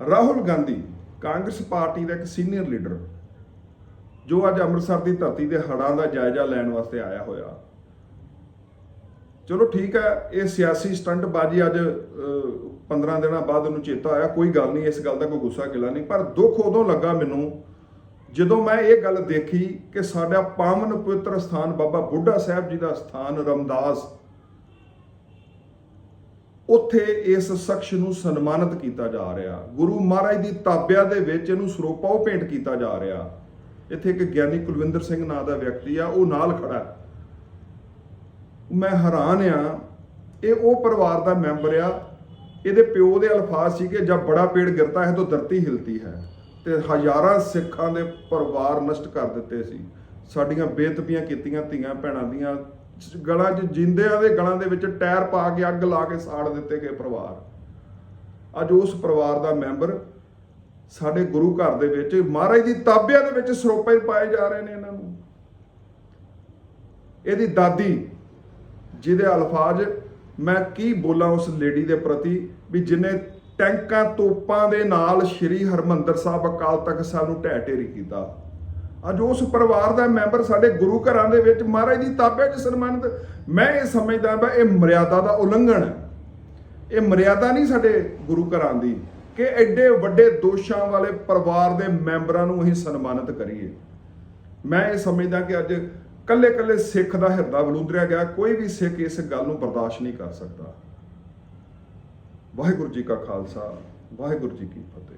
Rahul Gandhi Congress party ਦਾ ਇੱਕ senior leader ਜੋ ਅੱਜ ਅੰਮ੍ਰਿਤਸਰ ਦੀ ਧਰਤੀ ਦੇ ਹੜ੍ਹਾਂ ਦਾ ਜਾਇਜ਼ਾ ਲੈਣ ਵਾਸਤੇ ਆਇਆ ਹੋਇਆ। ਚਲੋ ਠੀਕ ਹੈ ਇਹ ਸਿਆਸੀ ਸਟੰਟ ਬਾਜ਼ੀ ਅੱਜ ਅਹ, 15 ਦਿਨਾਂ ਬਾਅਦ ਉਹਨੂੰ ਚੇਤਾ ਆਇਆ ਕੋਈ ਗੱਲ ਨਹੀਂ ਇਸ ਗੱਲ ਦਾ ਕੋਈ ਗੁੱਸਾ ਗਿਲਾ ਨਹੀਂ ਪਰ ਦੁੱਖ ਉਦੋਂ ਲੱਗਾ ਮੈਨੂੰ ਜਦੋਂ ਮੈਂ ਇਹ ਗੱਲ ਦੇਖੀ ਕਿ ਸਾਡਾ ਪਾਵਨ ਪਵਿੱਤਰ ਸਥਾਨ ਬਾਬਾ ਬੁੱਢਾ ਸਾਹਿਬ ਜੀ ਦਾ ਸਥਾਨ ਰਮਦਾਸ ਉੱਥੇ ਇਸ ਸ਼ਖਸ ਨੂੰ ਸਨਮਾਨਿਤ ਕੀਤਾ ਜਾ ਰਿਹਾ। ਗੁਰੂ ਮਹਾਰਾਜ ਦੀ ਤਾਬਿਆ ਦੇ ਵਿੱਚ ਇਹਨੂੰ ਸਰੋਪਾ ਉਹ ਭੇਂਟ ਕੀਤਾ ਜਾ ਰਿਹਾ। ਇੱਥੇ ਇੱਕ ਗਿਆਨੀ ਕੁਲਵਿੰਦਰ ਸਿੰਘ ਨਾਂ ਦਾ ਵਿਅਕਤੀ ਆ, ਉਹ ਨਾਲ ਖੜਾ ਮੈਂ ਹੈਰਾਨ ਆ, ਇਹ ਉਹ ਪਰਿਵਾਰ ਦਾ ਮੈਂਬਰ ਆ, ਇਹਦੇ ਪਿਓ ਦੇ ਅਲਫਾਜ਼ ਸੀ ਕਿ ਜਦ ਬੜਾ ਪੇੜ ਗਿਰਤਾ ਹੈ ਤਾਂ ਧਰਤੀ ਹਿਲਤੀ ਹੈ ਤੇ ਹਜ਼ਾਰਾਂ ਸਿੱਖਾਂ ਦੇ ਪਰਿਵਾਰ ਨਸ਼ਟ ਕਰ ਦਿੱਤੇ ਸੀ। ਸਾਡੀਆਂ ਬੇਤਬੀਆਂ ਕੀਤੀਆਂ ਧੀਆਂ ਭੈਣਾਂ ਦੀਆਂ ਗਲਾਂ 'ਚ ਜਿੰਦਿਆਂ ਦੇ ਗਲਾਂ ਦੇ ਵਿੱਚ ਟਾਇਰ ਪਾ ਕੇ ਅੱਗ ਲਾ ਕੇ ਸਾੜ ਦਿੱਤੇ ਗਏ ਪਰਿਵਾਰ। ਅੱਜ ਉਸ ਪਰਿਵਾਰ ਦਾ ਮੈਂਬਰ ਸਾਡੇ ਗੁਰੂ ਘਰ ਦੇ ਵਿੱਚ, ਮਹਾਰਾਜ ਦੀ ਤਾਬਿਆਂ ਦੇ ਵਿੱਚ ਸਰੋਪੇ ਪਾਏ ਜਾ ਰਹੇ ਨੇ ਇਹਨਾਂ ਨੂੰ। ਇਹਦੀ ਦਾਦੀ, ਜਿਹਦੇ ਅਲਫਾਜ਼, ਮੈਂ ਕੀ ਬੋਲਾਂ ਉਸ ਲੇਡੀ ਦੇ ਪ੍ਰਤੀ ਵੀ ਜਿਨੇ ਟੈਂਕਾਂ ਤੋਪਾਂ ਦੇ ਨਾਲ ਸ੍ਰੀ ਹਰਮੰਦਰ ਸਾਹਿਬ ਅਕਾਲ ਤਖਤ ਸਾਹਿਬ ਨੂੰ ਢਹਿ ਢੇਰੀ ਕੀਤਾ। ਅੱਜ ਉਸ ਪਰਿਵਾਰ ਦਾ ਮੈਂਬਰ ਸਾਡੇ ਗੁਰੂ ਘਰਾਂ ਦੇ ਵਿੱਚ ਮਹਾਰਾਜ ਦੀ ਤਾਬਿਆ 'ਚ ਸਨਮਾਨਿਤ ਮੈਂ ਇਹ ਸਮਝਦਾ ਬਾ ਇਹ ਮਰਿਆਦਾ ਦਾ ਉਲੰਘਣ ਹੈ। ਇਹ ਮਰਿਆਦਾ ਨਹੀਂ ਸਾਡੇ ਗੁਰੂ ਘਰਾਂ ਦੀ ਕਿ ਐਡੇ ਵੱਡੇ ਦੋਸ਼ਾਂ ਵਾਲੇ ਪਰਿਵਾਰ ਦੇ ਮੈਂਬਰਾਂ ਨੂੰ ਅਸੀਂ ਸਨਮਾਨਿਤ ਕਰੀਏ। ਮੈਂ ਇਹ ਸਮਝਦਾ ਕਿ ਅੱਜ ਕੱਲੇ ਕੱਲੇ ਸਿੱਖ ਦਾ ਹਿਰਦਾ ਬਲੂੰਦਰਿਆ ਗਿਆ, ਕੋਈ ਵੀ ਸਿੱਖ ਇਸ ਗੱਲ ਨੂੰ ਬਰਦਾਸ਼ਤ ਨਹੀਂ ਕਰ ਸਕਦਾ। ਵਾਹਿਗੁਰੂ ਜੀ ਕਾ ਖਾਲਸਾ, ਵਾਹਿਗੁਰੂ ਜੀ ਕੀ ਫਤਿਹ।